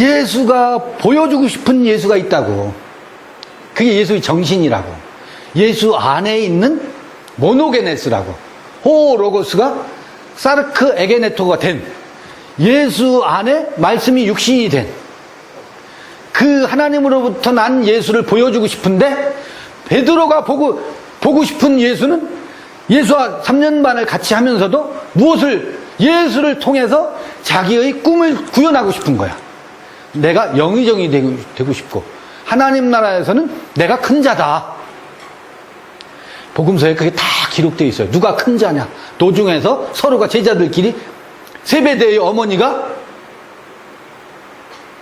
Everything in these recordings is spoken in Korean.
예수가 보여주고 싶은 예수가 있다고. 그게 예수의 정신이라고. 예수 안에 있는 모노게네스라고. 호 로고스가 사르크 에게네토가 된 예수 안에 말씀이 육신이 된 그 하나님으로부터 난 예수를 보여주고 싶은데 베드로가 보고 보고 싶은 예수는 예수와 3년 반을 같이 하면서도 무엇을 예수를 통해서 자기의 꿈을 구현하고 싶은 거야. 내가 영의정이 되고, 되고 싶고 하나님 나라에서는 내가 큰 자다. 복음서에 그게 다 기록되어 있어요. 누가 큰 자냐? 도중에서 서로가 제자들끼리 세배대의 어머니가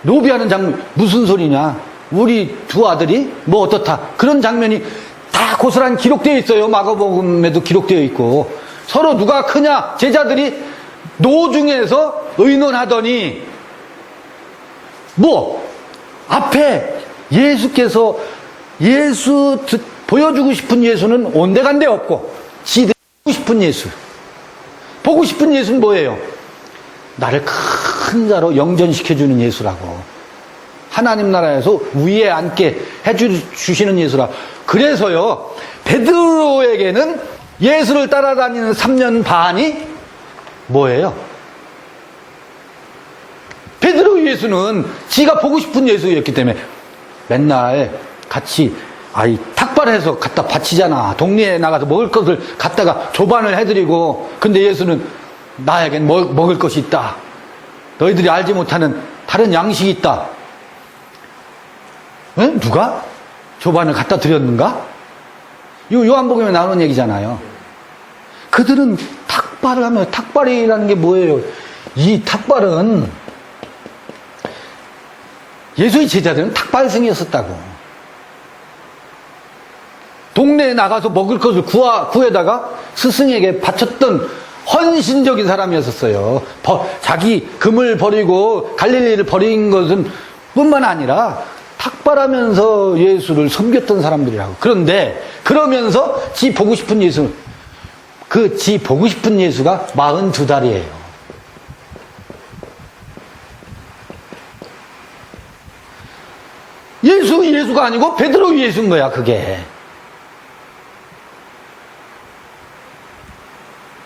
노비하는 장면 무슨 소리냐? 우리 두 아들이 뭐 어떻다 그런 장면이 다 고스란히 기록되어 있어요. 마가복음에도 기록되어 있고 서로 누가 크냐? 제자들이 노중에서 의논하더니 뭐 앞에 예수께서 예수 듣- 보여주고 싶은 예수는 온데간데 없고 지대 보고 싶은 예수 보고 싶은 예수는 뭐예요? 나를 큰 자로 영전시켜주는 예수라고. 하나님 나라에서 위에 앉게 해주시는 예수라. 그래서요, 베드로에게는 예수를 따라다니는 3년 반이 뭐예요? 베드로 예수는 지가 보고 싶은 예수였기 때문에 맨날 같이 아이 탁발해서 갖다 바치잖아. 동네에 나가서 먹을 것을 갖다가 조반을 해드리고 근데 예수는 나에겐 먹, 먹을 것이 있다. 너희들이 알지 못하는 다른 양식이 있다. 응? 누가? 조반을 갖다 드렸는가? 요 요한복음에 나오는 얘기잖아요. 그들은 탁발을 하면 탁발이라는 게 뭐예요? 이 탁발은 예수의 제자들은 탁발승이었었다고. 동네에 나가서 먹을 것을 구하, 구해다가 스승에게 바쳤던 헌신적인 사람이었었어요. 버- 자기 금을 버리고 갈릴리를 버린 것은 뿐만 아니라 탁발하면서 예수를 섬겼던 사람들이라고. 그런데 그러면서 지 보고 싶은 예수, 그 지 보고 싶은 예수가 42달이에요. 예수 예수가 아니고 베드로 예수인 거야 그게.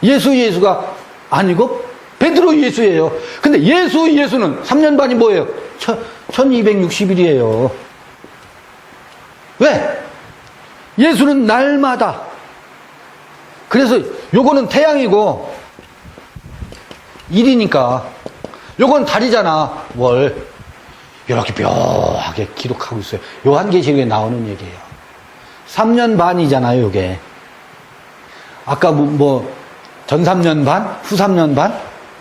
예수 예수가 아니고 베드로 예수예요. 근데 예수 예수는 3년 반이 뭐예요? 1260일이에요. 왜? 예수는 날마다. 그래서 요거는 태양이고 일이니까 요건 달이잖아 월 이렇게 묘하게 기록하고 있어요. 요한계시록에 나오는 얘기예요. 3년 반이잖아요, 이게. 아까 뭐, 뭐, 전 3년 반, 후 3년 반?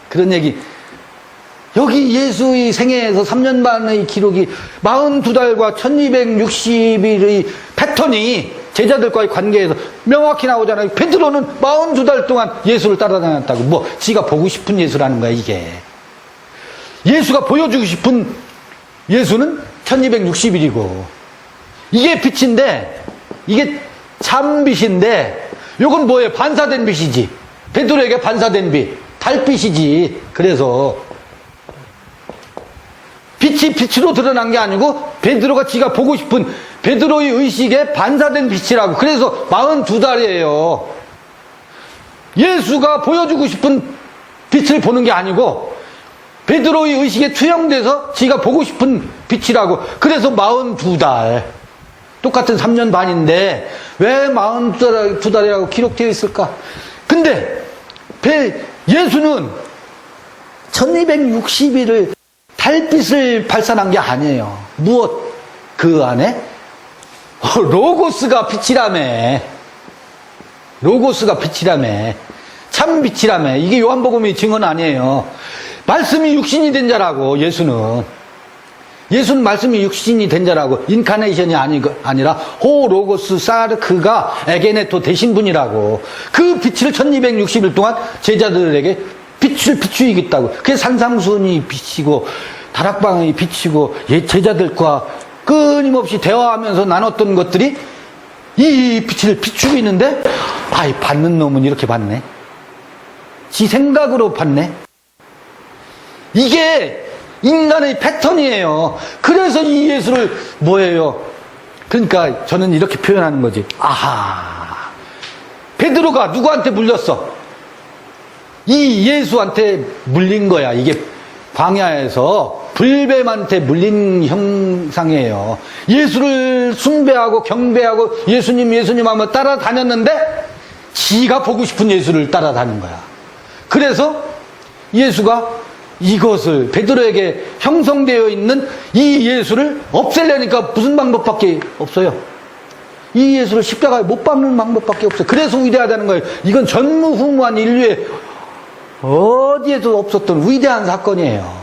그런 얘기. 여기 예수의 생애에서 3년 반의 기록이 42달과 1260일의 패턴이 제자들과의 관계에서 명확히 나오잖아요. 베드로는 42달 동안 예수를 따라다녔다고. 뭐, 지가 보고 싶은 예수라는 거야, 이게. 예수가 보여주고 싶은 예수는 1260일이고 이게 빛인데 이게 참 빛인데 요건 뭐예요? 반사된 빛이지. 베드로에게 반사된 빛. 달빛이지. 그래서 빛이 빛으로 드러난 게 아니고 베드로가 지가 보고 싶은 베드로의 의식에 반사된 빛이라고. 그래서 42달이에요. 예수가 보여주고 싶은 빛을 보는 게 아니고 베드로의 의식에 투영돼서 지가 보고 싶은 빛이라고. 그래서 42달. 똑같은 3년 반인데 왜 42달이라고 기록되어 있을까? 근데 베- 예수는 1260일을 달빛을 발산한 게 아니에요. 무엇? 그 안에? 어, 로고스가 빛이라며. 로고스가 빛이라며. 참 빛이라며. 이게 요한복음의 증언 아니에요. 말씀이 육신이 된 자라고, 예수는. 예수는 말씀이 육신이 된 자라고, 인카네이션이 아니, 아니라, 호, 로고스, 사르크가 에게네토 되신 분이라고. 그 빛을 1260일 동안 제자들에게 빛을 비추이겠다고. 그게 산상순이 빛이고, 다락방이 빛이고, 예, 제자들과 끊임없이 대화하면서 나눴던 것들이 이 빛을 비추고 있는데, 아이, 받는 놈은 이렇게 받네. 지 생각으로 받네. 이게 인간의 패턴이에요. 그래서 이 예수를 뭐예요? 그러니까 저는 이렇게 표현하는 거지. 아하. 베드로가 누구한테 물렸어? 이 예수한테 물린 거야. 이게 광야에서 불뱀한테 물린 형상이에요. 예수를 숭배하고 경배하고 예수님 예수님 하면 따라다녔는데 지가 보고 싶은 예수를 따라다닌 거야. 그래서 예수가 이것을 베드로에게 형성되어 있는 이 예수를 없애려니까 무슨 방법밖에 없어요. 이 예수를 십자가에 못 박는 방법밖에 없어요. 그래서 위대하다는 거예요. 이건 전무후무한 인류의 어디에도 없었던 위대한 사건이에요.